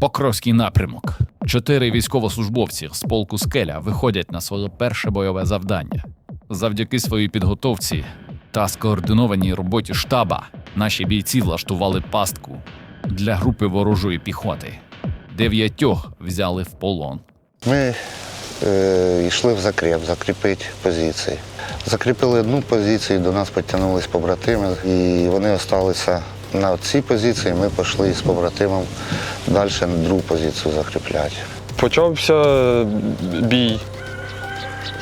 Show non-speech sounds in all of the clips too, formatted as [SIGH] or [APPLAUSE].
Покровський напрямок. Чотири військовослужбовці з полку Скеля виходять на своє перше бойове завдання. Завдяки своїй підготовці та скоординованій роботі штаба наші бійці влаштували пастку для групи ворожої піхоти. Дев'ятьох взяли в полон. Ми е, йшли в закреп, закріпити позиції. Закріпили одну позицію, до нас підтягнулись побратими, і вони залишилися на цій позиції. Ми пішли з побратимом далі на другу позицію закріпляти. Почався бій,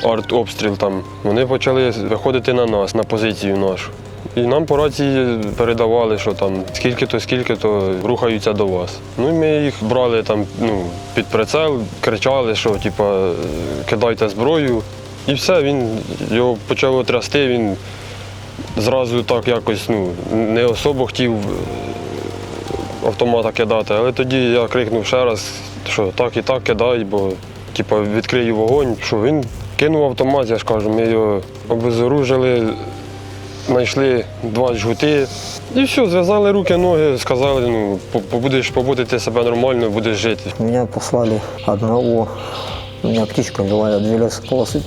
артобстріл там. Вони почали виходити на нас, на позицію нашу. І нам по рації передавали, що там скільки-то, скільки-то рухаються до вас. Ну і ми їх брали там ну, під прицел, кричали, що типа, кидайте зброю. І все, він його почало трясти, він зразу так якось ну, не особо хотів е, автомата кидати, але тоді я крикнув ще раз, що так і так кидай, бо типу, відкрию вогонь. Що він кинув автомат, я ж кажу, ми його обезоружили, знайшли два жгути. І все, зв'язали руки, ноги, сказали, ну, по- побудеш побудете себе нормально, будеш жити. Меня послали одного. У меня птичка была, я две лесополосы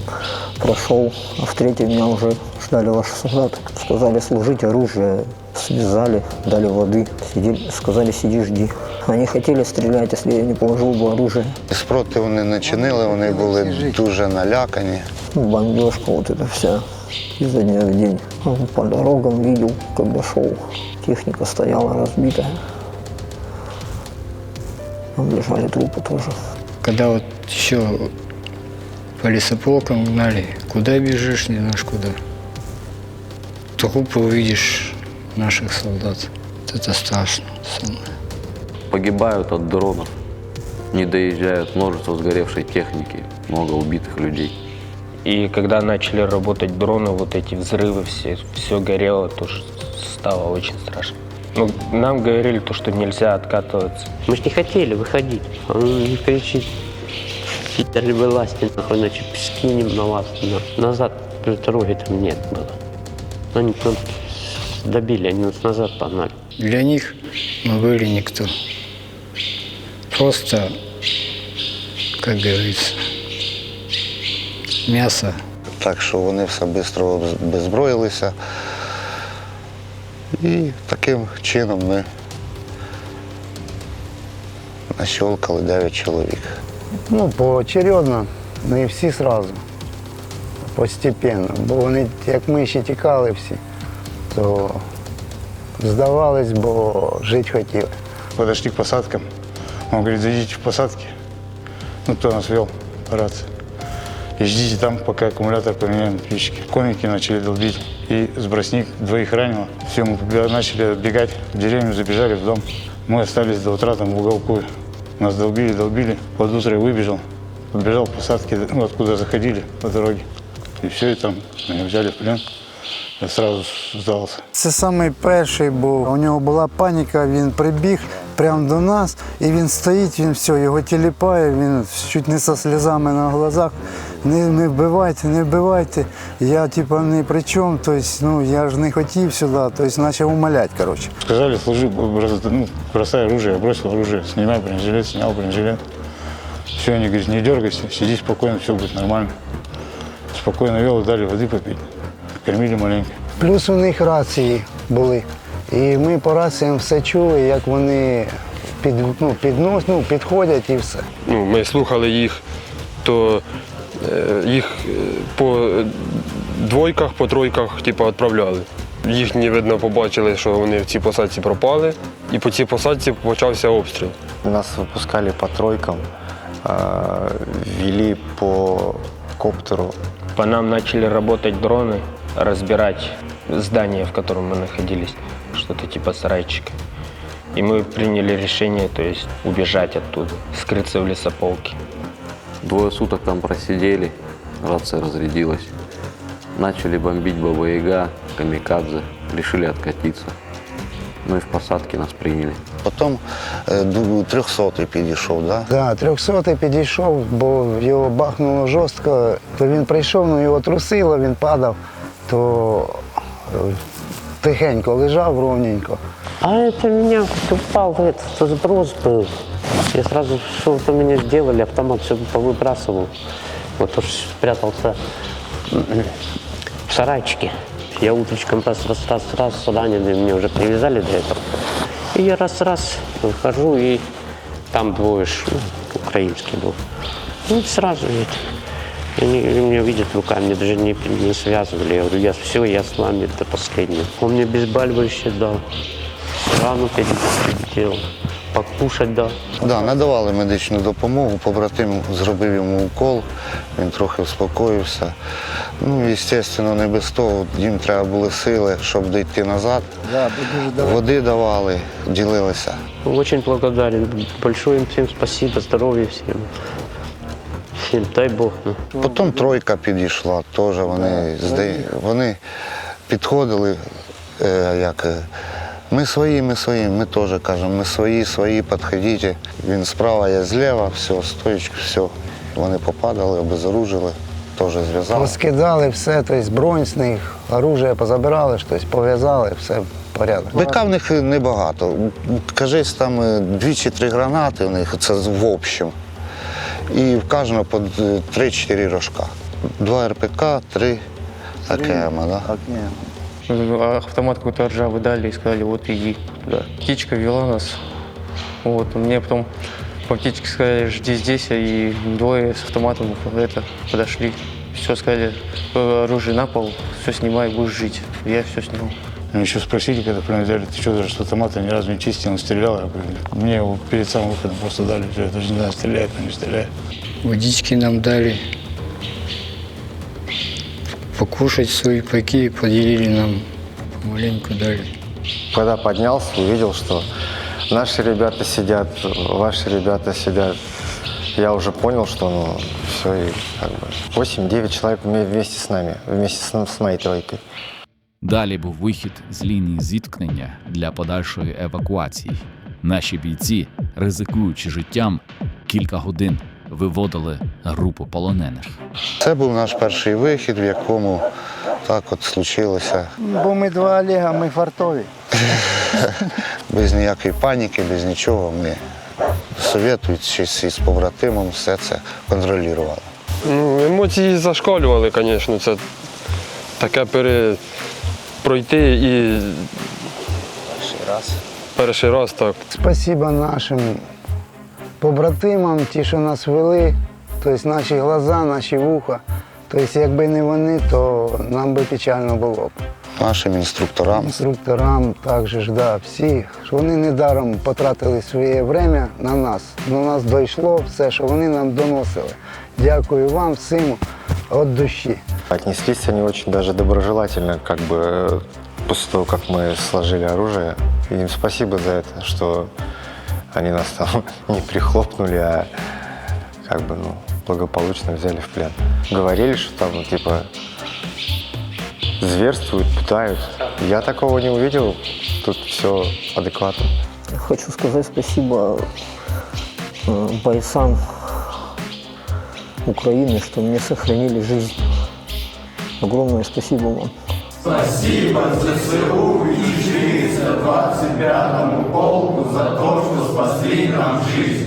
прошел. А в третий меня уже ждали ваши солдаты. Сказали служить оружие. Связали, дали воды. Сидели, сказали, сиди, жди. Они хотели стрелять, если я не положил бы оружие. Спротиву вони не чинили, вони були дуже налякані. Бомбежка вот эта вся изо дня в день. По дорогам видел, когда шел. Техника стояла разбитая. Там лежали трупы тоже. Когда вот еще по лесополкам гнали, куда бежишь, не знаешь куда. Трупы увидишь наших солдат. Вот Это страшно самое. Погибают от дронов, не доезжают, множество сгоревшей техники, много убитых людей. И когда начали работать дроны, вот эти взрывы, все, все горело, то ш- стало очень страшно. Ну, нам говорили то, что нельзя откатываться. Мы ж не хотели выходить. Он не кричит. Питер, вылазьте, нахуй, иначе скинем на вас. на- Назад дороги там нет было. Но Они нас добили, они нас назад погнали. Для них мы были никто. Просто, как говорится, мясо Так що вони все швидко беззброїлися. І таким чином ми нащолкали 9 чоловік. Ну, поочередно, не всі сразу. Постепенно. Бо вони, як ми ще тікали всі, то здавались, бо жити хотіли. подошли к посадкам. Он говорит, зайдите в посадки. Ну, кто нас вел по рации. И ждите там, пока аккумулятор поменяем на птички. Конники начали долбить. И с бросник двоих ранило. Все, мы побега- начали отбегать в деревню, забежали в дом. Мы остались до утра там в уголку. Нас долбили, долбили. Под утро я выбежал. Подбежал к посадке, ну, откуда заходили по дороге. И все, и там меня взяли в плен. Я сразу сдался. Це самий перший був. У нього була паніка, він прибіг прямо до нас, і він стоїть, він все, його тіліпає, він чуть не со сльозами на глазах. Не, не вбивайте, не вбивайте. Я типа не при чому, тобто, ну я ж не хотів сюди, тобто почав умоляти, коротше. Сказали, служи, ну, бросай оружие, я бросил оружие, снимай бронежилет, снял бронежилет. Все, они говорят, не дергайся, сиди спокойно, все будет нормально. Спокойно вел дали воды попить. Кормили маленько. Плюс у них рації були. І ми по раціям все чули, як вони під, ну, піднос, ну, підходять і все. ну, ми слухали їх, то їх е, по е, двойках, по тройках типу, відправляли. Їхні, видно, побачили, що вони в цій посадці пропали, і по цій посадці почався обстріл. Нас выпускали по тройкам, а, вели по коптеру. По нам начали работать дроны, разбирать здание, в котором мы находились, что-то типа сарайчика. И мы приняли решение, то есть убежать оттуда, скрыться в лесополке. Двое суток там просидели, рация разрядилась. Начали бомбить Баба-Яга, Камикадзе, решили откатиться. Ну и в посадке нас приняли. Потім е, ду- 300 підійшов, да? Да, 300 підійшов, бо його бахнуло жорстко. То він прийшов, ну його трусило, він падав, то е, тихенько лежав ровненько. А это меня упал в этот сброс был. Я сразу, что вы меня сделали, автомат все повыбрасывал. Вот уж спрятался в сарайчике. Я утречком раз, раз, раз, раз, раненый, меня уже привязали до этого. И я раз-раз выхожу, и там двое ж, ну, украинский был. Ну, и сразу это. Они меня видят руками, мне даже не, не связывали. Я говорю, я все, я с вами до последнего. Он мне безбальвающее дал, рану переделал, покушать дал. Да, надавали медичну допомогу, побратим зробив йому укол, він трохи успокоївся. Ну, звісно, не без того, їм треба були сили, щоб дійти назад. Да, дуже. Води давали, ділилися. Очень благодарен. Большое им всем спасибо, здоровья всем. Всем, дай Бог. Ну. Потім тройка підійшла, теж вони, вони підходили, е, як е, ми свої, ми свої, ми теж кажемо, ми свої, свої, підходіть. Він справа, я зліва, все, стоїчка, все. Вони попадали, обезоружили, теж зв'язали. Розкидали все, тобто бронь з них, оружие позабирали, щось пов'язали, все в порядок. БК в них небагато. Кажись, там е, дві чи три гранати у них, це в общем. І в кожного по 3-4 рожка. Два РПК, три АКМ. Да? Ні. автомат какой-то ржавый дали и сказали, вот иди туда. Птичка вела нас. Вот, мне потом по птичке сказали, жди здесь, и двое с автоматом это, подошли. Все, сказали, «Э, оружие на пол, все снимай, будешь жить. Я все снял. Меня еще спросили, когда взяли, ты что, даже что автомата ни разу не чистил, он стрелял. Я говорю, мне его перед самым выходом просто дали, я даже не знаю, стреляет, но не стреляет. Водички нам дали. Покушать суйпаки поделили нам. Маленько дали. Когда поднялся, увидел, что наши ребята сидят, ваши ребята сидят. Я уже понял, что ну все, и как бы 8-9 человек вме- вместе с нами, вместе с, с моей тройкой. Далі був вихід з лінії зіткнення для подальшої евакуації. Наші бійці, ризикуючи життям, кілька годин виводили групу полонених. Це був наш перший вихід, в якому так от случилося. Бо ми два Олега, ми фартові. [LAUGHS] Без ніякої паніки, без нічого. Ми совєтуючись із побратимом, все це контролювали. Ну, емоції зашкалювали, звісно. Це таке пере... пройти і. Перший раз. Перший раз, так. Спасибо нашим побратимам, ті, що нас вели, тобто наші глаза, наші вуха. Тобто, якби не вони, то нам би печально було б. Нашим інструкторам. Інструкторам також ж, да, всі. Що вони недаром потратили своє время на нас. До нас дійшло все, що вони нам доносили. Дякую вам всім від душі. Отнеслись они очень даже доброжелательно, как бы после того, как мы сложили оружие. И им спасибо за это, что они нас там [LAUGHS] не прихлопнули, а как бы, ну, благополучно взяли в плен. Говорили, что там, ну, типа, зверствуют, пытают. Я такого не увидел, тут все адекватно. Хочу сказать спасибо э, бойцам Украины, что мне сохранили жизнь. Огромное спасибо вам. Спасибо ЗСУ и ЧС 25-му полку за то, что спасли нам жизнь.